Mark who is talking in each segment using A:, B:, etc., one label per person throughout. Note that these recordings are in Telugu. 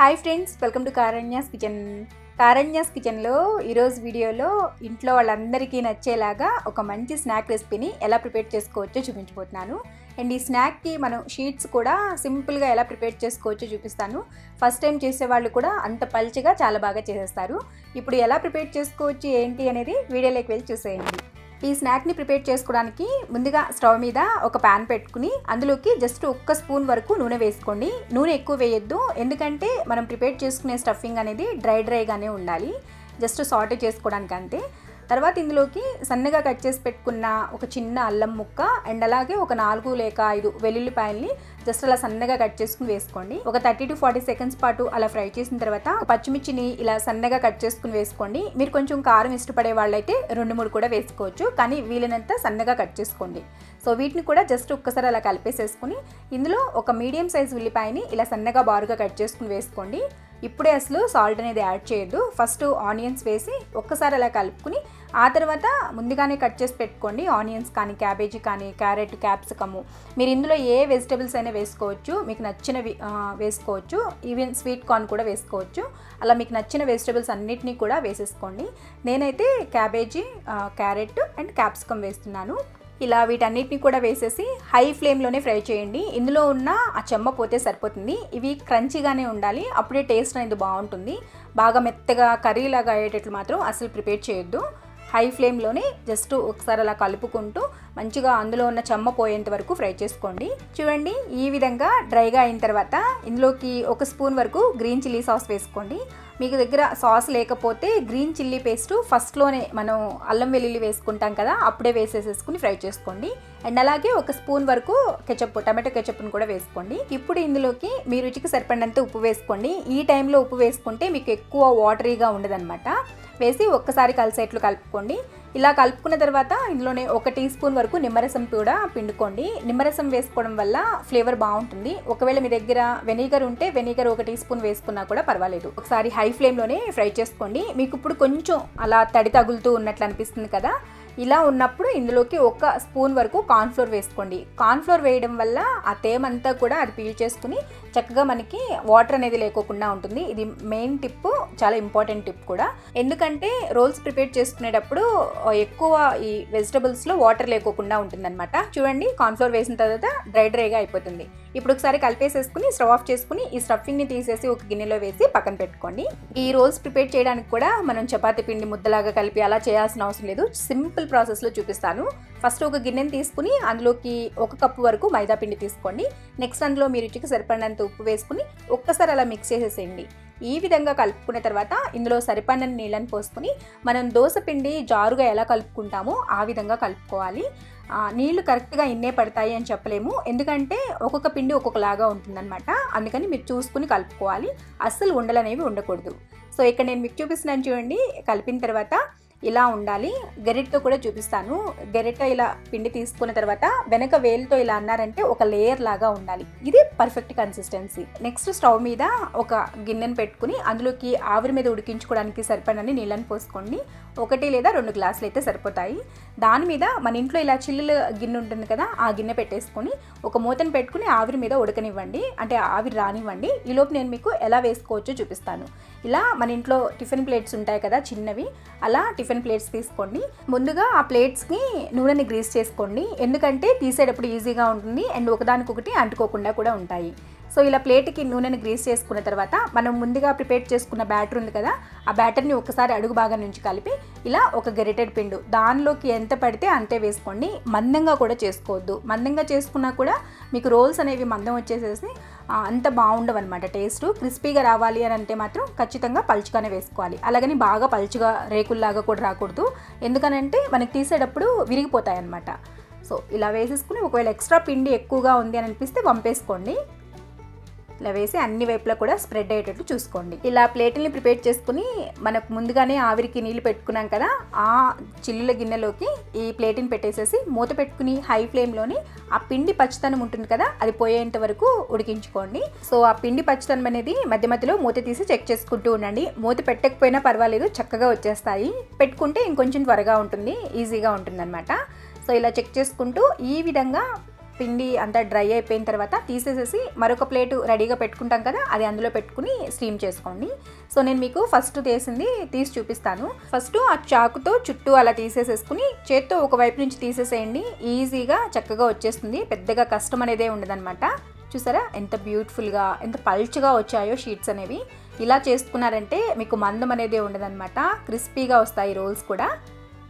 A: Hi friends welcome to Karanya's kitchen. Karanya's కిచెన్లో ఈరోజు వీడియోలో ఇంట్లో వాళ్ళందరికీ నచ్చేలాగా ఒక మంచి స్నాక్ రెసిపీని ఎలా ప్రిపేర్ చేసుకోవచ్చో చూపించబోతున్నాను. అండ్ ఈ స్నాక్కి మనం షీట్స్ కూడా సింపుల్గా ఎలా ప్రిపేర్ చేసుకోవచ్చో చూపిస్తాను. ఫస్ట్ టైం చేసేవాళ్ళు కూడా అంత పల్చగా చాలా బాగా చేసేస్తారు. ఇప్పుడు ఎలా ప్రిపేర్ చేసుకోవచ్చు ఏంటి అనేది వీడియోలోకి వెళ్ళి చూసేయండి. ఈ స్నాక్ని ప్రిపేర్ చేసుకోవడానికి ముందుగా స్టవ్ మీద ఒక ప్యాన్ పెట్టుకుని అందులోకి జస్ట్ ఒక్క స్పూన్ వరకు నూనె వేసుకోండి. నూనె ఎక్కువ వేయొద్దు. ఎందుకంటే మనం ప్రిపేర్ చేసుకునే స్టఫింగ్ అనేది డ్రై డ్రైగానే ఉండాలి. జస్ట్ సాల్ట్ చేసుకోవడానికి అంతే తర్వాత ఇందులోకి సన్నగా కట్ చేసి పెట్టుకున్న ఒక చిన్న అల్లం ముక్క అండ్ అలాగే ఒక నాలుగు లేక ఐదు వెల్లుల్లిపాయల్ని జస్ట్ అలా సన్నగా కట్ చేసుకుని వేసుకోండి. ఒక థర్టీ టు ఫార్టీ సెకండ్స్ పాటు అలా ఫ్రై చేసిన తర్వాత పచ్చిమిర్చిని ఇలా సన్నగా కట్ చేసుకుని వేసుకోండి. మీరు కొంచెం కారం ఇష్టపడే వాళ్ళైతే రెండు మూడు కూడా వేసుకోవచ్చు కానీ వీలైనంత సన్నగా కట్ చేసుకోండి. సో వీటిని కూడా జస్ట్ ఒక్కసారి అలా కలిపేసేసుకుని ఇందులో ఒక మీడియం సైజ్ ఉల్లిపాయని ఇలా సన్నగా బారుగా కట్ చేసుకుని వేసుకోండి. ఇప్పుడే అసలు సాల్ట్ అనేది యాడ్ చేయొద్దు. ఫస్ట్ ఆనియన్స్ వేసి ఒక్కసారి అలా కలుపుకుని ఆ తర్వాత ముందుగానే కట్ చేసి పెట్టుకోండి. ఆనియన్స్ కానీ క్యాబేజీ కానీ క్యారెట్ క్యాప్సికము. మీరు ఇందులో ఏ వెజిటబుల్స్ అయినా వేసుకోవచ్చు. మీకు నచ్చినవి వేసుకోవచ్చు. ఈవెన్ స్వీట్ కార్న్ కూడా వేసుకోవచ్చు. అలా మీకు నచ్చిన వెజిటబుల్స్ అన్నిటినీ కూడా వేసేసుకోండి. నేనైతే క్యాబేజీ క్యారెట్ అండ్ క్యాప్సికమ్ వేస్తున్నాను. ఇలా వీటన్నిటిని కూడా వేసేసి హై ఫ్లేమ్లోనే ఫ్రై చేయండి. ఇందులో ఉన్న ఆ చెమ్మ పోతే సరిపోతుంది. ఇవి క్రంచీగానే ఉండాలి. అప్పుడే టేస్ట్ అనేది బాగుంటుంది. బాగా మెత్తగా కర్రీ లాగా అయ్యేటట్లు మాత్రం అసలు ప్రిపేర్ చేయొద్దు. హై ఫ్లేమ్లోనే జస్ట్ ఒకసారి అలా కలుపుకుంటూ మంచిగా అందులో ఉన్న చెమ్మ పోయేంత వరకు ఫ్రై చేసుకోండి. చూడండి ఈ విధంగా డ్రైగా అయిన తర్వాత ఇందులోకి ఒక స్పూన్ వరకు గ్రీన్ చిల్లీ సాస్ వేసుకోండి. మీకు దగ్గర సాస్ లేకపోతే గ్రీన్ చిల్లీ పేస్ట్ ఫస్ట్లోనే మనం అల్లం వెల్లుల్లి వేసుకుంటాం కదా అప్పుడే వేసేసేసుకుని ఫ్రై చేసుకోండి. అండ్ అలాగే ఒక స్పూన్ వరకు కెచప్ టమాటో కెచప్ను కూడా వేసుకోండి. ఇప్పుడు ఇందులోకి మీ రుచికి సరిపడినంత ఉప్పు వేసుకోండి. ఈ టైంలో ఉప్పు వేసుకుంటే మీకు ఎక్కువ వాటరీగా ఉండదనమాట వేసి ఒక్కసారి కలిసేట్లు కలుపుకోండి. ఇలా కలుపుకున్న తర్వాత ఇందులోనే ఒక టీ స్పూన్ వరకు నిమ్మరసం కూడా పిండుకోండి. నిమ్మరసం వేసుకోవడం వల్ల ఫ్లేవర్ బాగుంటుంది. ఒకవేళ మీ దగ్గర వెనిగర్ ఉంటే వెనిగర్ ఒక టీ స్పూన్ వేసుకున్నా కూడా పర్వాలేదు. ఒకసారి హై ఫ్లేమ్లోనే ఫ్రై చేసుకోండి. మీకు ఇప్పుడు కొంచెం అలా తడి తగులుతూ ఉన్నట్లు అనిపిస్తుంది కదా? ఇలా ఉన్నప్పుడు ఇందులోకి ఒక స్పూన్ వరకు కార్న్ఫ్లోర్ వేసుకోండి. కార్న్ఫ్లోర్ వేయడం వల్ల ఆ తేమంతా కూడా అది పీల్ చేసుకుని చక్కగా మనకి వాటర్ అనేది లేకోకుండా ఉంటుంది. ఇది మెయిన్ టిప్ చాలా ఇంపార్టెంట్ టిప్ కూడా. ఎందుకంటే రోల్స్ ప్రిపేర్ చేసుకునేటప్పుడు ఎక్కువ ఈ వెజిటబుల్స్లో వాటర్ లేకోకుండా ఉంటుందన్నమాట. చూడండి కార్న్ఫ్లోర్ వేసిన తర్వాత డ్రై డ్రైగా అయిపోతుంది. ఇప్పుడు ఒకసారి కలిపేసేసుకుని స్టవ్ ఆఫ్ చేసుకుని ఈ స్టఫింగ్ని తీసేసి ఒక గిన్నెలో వేసి పక్కన పెట్టుకోండి. ఈ రోల్స్ ప్రిపేర్ చేయడానికి కూడా మనం చపాతీ పిండి ముద్దలాగా కలిపి అలా చేయాల్సిన అవసరం లేదు. సింపుల్ ప్రాసెస్లో చూపిస్తాను. ఫస్ట్ ఒక గిన్నెని తీసుకుని అందులోకి ఒక కప్పు వరకు మైదా పిండి తీసుకోండి. నెక్స్ట్ అందులో మీ రుచికి సరిపడినంత ఉప్పు వేసుకుని ఒక్కసారి అలా మిక్స్ చేసేసేయండి. ఈ విధంగా కలుపుకున్న తర్వాత ఇందులో సరిపడిన నీళ్ళని పోసుకుని మనం దోశ పిండి జారుగా ఎలా కలుపుకుంటామో ఆ విధంగా కలుపుకోవాలి. నీళ్ళు కరెక్ట్గా ఇన్నే పడతాయి అని చెప్పలేము. ఎందుకంటే ఒక్కొక్క పిండి ఒక్కొక్కలాగా ఉంటుందన్నమాట. అందుకని మీరు చూసుకుని కలుపుకోవాలి. అస్సలు ఉండలు అనేవి ఉండకూడదు. సో ఇక్కడ నేను మీకు చూపిస్తున్నాను చూడండి. కలిపిన తర్వాత ఇలా ఉండాలి. గెరెట్తో కూడా చూపిస్తాను. గెరెట్ ఇలా పిండి తీసుకున్న తర్వాత వెనక వేలుతో ఇలా అన్నారంటే ఒక లేయర్ లాగా ఉండాలి. ఇది పర్ఫెక్ట్ కన్సిస్టెన్సీ. నెక్స్ట్ స్టవ్ మీద ఒక గిన్నెను పెట్టుకుని అందులోకి ఆవిరి మీద ఉడికించుకోవడానికి సరిపడని నీళ్ళని పోసుకోండి. ఒకటి లేదా రెండు గ్లాసులు అయితే సరిపోతాయి. దాని మీద మన ఇంట్లో ఇలా చిల్లుల గిన్నె ఉంటుంది కదా ఆ గిన్నె పెట్టేసుకొని ఒక మూతను పెట్టుకుని ఆవిరి మీద ఉడకనివ్వండి. అంటే ఆవిరి రానివ్వండి. ఈలోపు నేను మీకు ఎలా వేసుకోవచ్చో చూపిస్తాను. ఇలా మన ఇంట్లో టిఫిన్ ప్లేట్స్ ఉంటాయి కదా చిన్నవి. అలా టిఫిన్ ప్లేట్స్ తీసుకోండి. ముందుగా ఆ ప్లేట్స్ని నూనెని గ్రీస్ చేసుకోండి. ఎందుకంటే తీసేటప్పుడు ఈజీగా ఉంటుంది. అండ్ ఒకదానికొకటి అంటుకోకుండా కూడా ఉంటాయి. సో ఇలా ప్లేట్కి నూనెను గ్రీస్ చేసుకున్న తర్వాత మనం ముందుగా ప్రిపేర్ చేసుకున్న బ్యాటర్ ఉంది కదా ఆ బ్యాటర్ని ఒకసారి అడుగు భాగం నుంచి కలిపి ఇలా ఒక గెరిటెడ్ పిండు. దానిలోకి ఎంత పడితే అంతే వేసుకోండి. మందంగా కూడా చేసుకోవద్దు. మందంగా చేసుకున్నా కూడా మీకు రోల్స్ అనేవి మందం వచ్చేసేసి అంత బాగుండవు అనమాట టేస్ట్. క్రిస్పీగా రావాలి అని అంటే మాత్రం ఖచ్చితంగా పలుచుగానే వేసుకోవాలి. అలాగని బాగా పలుచుగా రేకుల్లాగా కూడా రాకూడదు. ఎందుకనంటే మనకి తీసేటప్పుడు విరిగిపోతాయి అనమాట సో ఇలా వేసేసుకుని ఒకవేళ ఎక్స్ట్రా పిండి ఎక్కువగా ఉంది అని అనిపిస్తే పంపేసుకోండి ఇలా వేసి అన్ని వైపులా కూడా స్ప్రెడ్ అయ్యేటట్లు చూసుకోండి. ఇలా ప్లేట్ని ప్రిపేర్ చేసుకుని మనకు ముందుగానే ఆవిరికి నీళ్ళు పెట్టుకున్నాం కదా ఆ చిల్లుల గిన్నెలోకి ఈ ప్లేట్ని పెట్టేసేసి మూత పెట్టుకుని హై ఫ్లేమ్లోని ఆ పిండి పచ్చితనం ఉంటుంది కదా అది పోయేంత వరకు ఉడికించుకోండి. సో ఆ పిండి పచ్చితనం అనేది మధ్య మధ్యలో మూత తీసి చెక్ చేసుకుంటూ ఉండండి. మూత పెట్టకపోయినా పర్వాలేదు చక్కగా వచ్చేస్తాయి. పెట్టుకుంటే ఇంకొంచెం త్వరగా ఉంటుంది ఈజీగా ఉంటుంది సో ఇలా చెక్ చేసుకుంటూ ఈ విధంగా పిండి అంతా డ్రై అయిపోయిన తర్వాత తీసేసేసి మరొక ప్లేట్ రెడీగా పెట్టుకుంటాం కదా అది అందులో పెట్టుకుని స్టీమ్ చేసుకోండి. సో నేను మీకు ఫస్ట్ తీసింది తీసి చూపిస్తాను. ఫస్ట్ ఆ చాకుతో చుట్టూ అలా తీసేసేసుకుని చేత్తో ఒక వైపు నుంచి తీసేసేయండి. ఈజీగా చక్కగా వచ్చేస్తుంది. పెద్దగా కష్టం అనేదే ఉండదన్నమాట. చూసారా? ఎంత బ్యూటిఫుల్గా ఎంత పల్చగా వచ్చాయో షీట్స్ అనేవి. ఇలా చేసుకున్నారంటే మీకు మందం అనేది ఉండదన్నమాట. క్రిస్పీగా వస్తాయి రోల్స్ కూడా.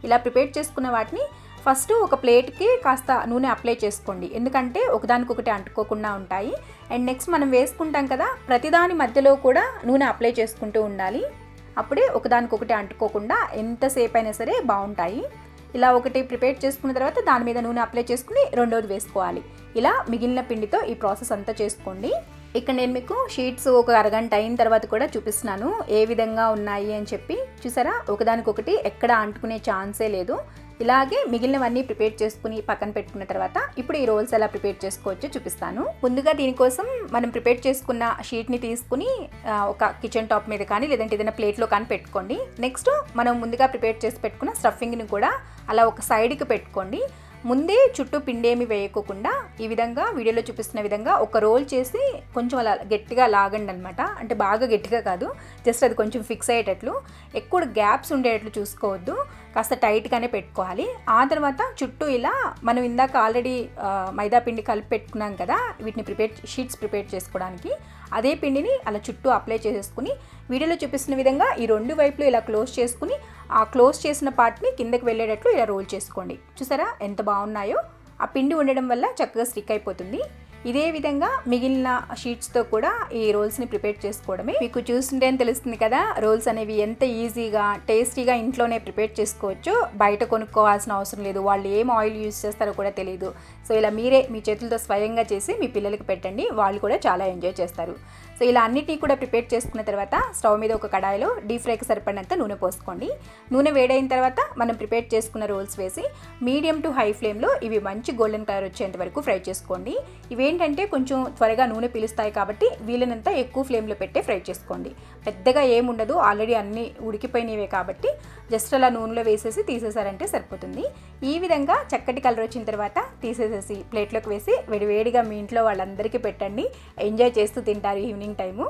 A: ఇలా ప్రిపేర్ చేసుకున్న వాటిని ఫస్ట్ ఒక ప్లేట్కి కాస్త నూనె అప్లై చేసుకోండి. ఎందుకంటే ఒకదానికొకటి అంటుకోకుండా ఉంటాయి. అండ్ నెక్స్ట్ మనం వేసుకుంటాం కదా ప్రతిదాని మధ్యలో కూడా నూనె అప్లై చేసుకుంటూ ఉండాలి. అప్పుడే ఒకదానికొకటి అంటుకోకుండా ఎంతసేపు అయినా సరే బాగుంటాయి. ఇలా ఒకటి ప్రిపేర్ చేసుకున్న తర్వాత దాని మీద నూనె అప్లై చేసుకుని రెండోది వేసుకోవాలి. ఇలా మిగిలిన పిండితో ఈ ప్రాసెస్ అంతా చేసుకోండి. ఇక్కడ నేను మీకు షీట్స్ ఒక అరగంట అయిన తర్వాత కూడా చూపిస్తున్నాను. ఏ విధంగా ఉన్నాయి అని చెప్పి. చూసారా? ఒకదానికొకటి ఎక్కడ అంటుకునే ఛాన్సే లేదు. ఇలాగే మిగిలినవన్నీ ప్రిపేర్ చేసుకుని పక్కన పెట్టుకున్న తర్వాత ఇప్పుడు ఈ రోల్స్ ఎలా ప్రిపేర్ చేసుకోవచ్చో చూపిస్తాను. ముందుగా దీనికోసం మనం ప్రిపేర్ చేసుకున్న షీట్ని తీసుకుని ఒక కిచెన్ టాప్ మీద కానీ లేదంటే ఏదైనా ప్లేట్లో కానీ పెట్టుకోండి. నెక్స్ట్ మనం ముందుగా ప్రిపేర్ చేసి పెట్టుకున్న స్టఫింగ్ని కూడా అలా ఒక సైడ్కి పెట్టుకోండి. ముందే చుట్టూ పిండేమి వేయకోకుండా ఈ విధంగా వీడియోలో చూపిస్తున్న విధంగా ఒక రోల్ చేసి కొంచెం అలా గట్టిగా లాగండి అనమాట అంటే బాగా గట్టిగా కాదు జస్ట్ అది కొంచెం ఫిక్స్ అయ్యేటట్లు. ఎక్కువ గ్యాప్స్ ఉండేటట్లు చూసుకోవద్దు. కాస్త టైట్గానే పెట్టుకోవాలి. ఆ తర్వాత చుట్టూ ఇలా మనం ఇందాక ఆల్రెడీ మైదా పిండి కలిపి పెట్టుకున్నాం కదా వీటిని ప్రిపేర్ షీట్స్ ప్రిపేర్ చేసుకోవడానికి. అదే పిండిని అలా చుట్టూ అప్లై చేసేసుకుని వీడియోలో చూపిస్తున్న విధంగా ఈ రెండు వైపులు ఇలా క్లోజ్ చేసుకుని ఆ క్లోజ్ చేసిన పార్ట్ని కిందకి వెళ్ళేటట్లు ఇలా రోల్ చేసుకోండి. చూసారా? ఎంత బాగున్నాయో. ఆ పిండి ఉండడం వల్ల చక్కగా స్టిక్ అయిపోతుంది. ఇదే విధంగా మిగిలిన షీట్స్తో కూడా ఈ రోల్స్ని ప్రిపేర్ చేసుకోవడమే. మీకు చూస్తుంటే తెలుస్తుంది కదా రోల్స్ అనేవి ఎంత ఈజీగా టేస్టీగా ఇంట్లోనే ప్రిపేర్ చేసుకోవచ్చు. బయట కొనుక్కోవాల్సిన అవసరం లేదు. వాళ్ళు ఏం ఆయిల్ యూస్ చేస్తారో కూడా తెలియదు సో ఇలా మీరే మీ చేతులతో స్వయంగా చేసి మీ పిల్లలకి పెట్టండి. వాళ్ళు కూడా చాలా ఎంజాయ్ చేస్తారు. సో ఇలా అన్నిటినీ కూడా ప్రిపేర్ చేసుకున్న తర్వాత స్టవ్ మీద ఒక కడాయిలో డీప్ ఫ్రైకి సరిపడినంత నూనె పోసుకోండి. నూనె వేడైన తర్వాత మనం ప్రిపేర్ చేసుకున్న రోల్స్ వేసి మీడియం టు హై ఫ్లేమ్లో ఇవి మంచి గోల్డెన్ కలర్ వచ్చేంత వరకు ఫ్రై చేసుకోండి. ఇవేంటంటే కొంచెం త్వరగా నూనె పీలుస్తాయి కాబట్టి వీలైనంత ఎక్కువ ఫ్లేమ్లో పెట్టే ఫ్రై చేసుకోండి. పెద్దగా ఏముండదు. ఆల్రెడీ అన్నీ ఉడికిపోయినవే కాబట్టి జస్ట్ అలా నూనెలో వేసేసి తీసేసారంటే సరిపోతుంది. ఈ విధంగా చక్కటి కలర్ వచ్చిన తర్వాత తీసేసేసి ప్లేట్లోకి వేసి వేడివేడిగా మీ ఇంట్లో వాళ్ళందరికీ పెట్టండి. ఎంజాయ్ చేస్తూ తింటారు ఈవినింగ్ టైము.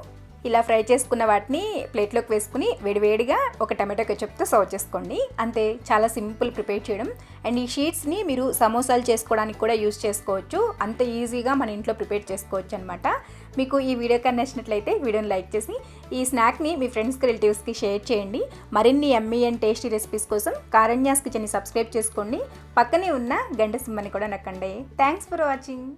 A: ఇలా ఫ్రై చేసుకున్న వాటిని ప్లేట్లోకి వేసుకుని వేడివేడిగా ఒక టమాటో కెచప్తో సర్వ్ చేసుకోండి. అంతే చాలా సింపుల్ ప్రిపేర్ చేయడం. అండ్ ఈ షీట్స్ని మీరు సమోసాలు చేసుకోవడానికి కూడా యూస్ చేసుకోవచ్చు. అంత ఈజీగా మన ఇంట్లో ప్రిపేర్ చేసుకోవచ్చు అనమాట మీకు ఈ వీడియో కానీ నచ్చినట్లయితే వీడియోని లైక్ చేసి ఈ స్నాక్ని మీ ఫ్రెండ్స్కి రిలేటివ్స్కి షేర్ చేయండి. మరిన్ని ఎమ్మీ అండ్ టేస్టీ రెసిపీస్ కోసం కారణ్యాస్ కిచెన్ని సబ్స్క్రైబ్ చేసుకోండి. పక్కనే ఉన్న గంట సింహని కూడా నక్కండి. Thanks for watching.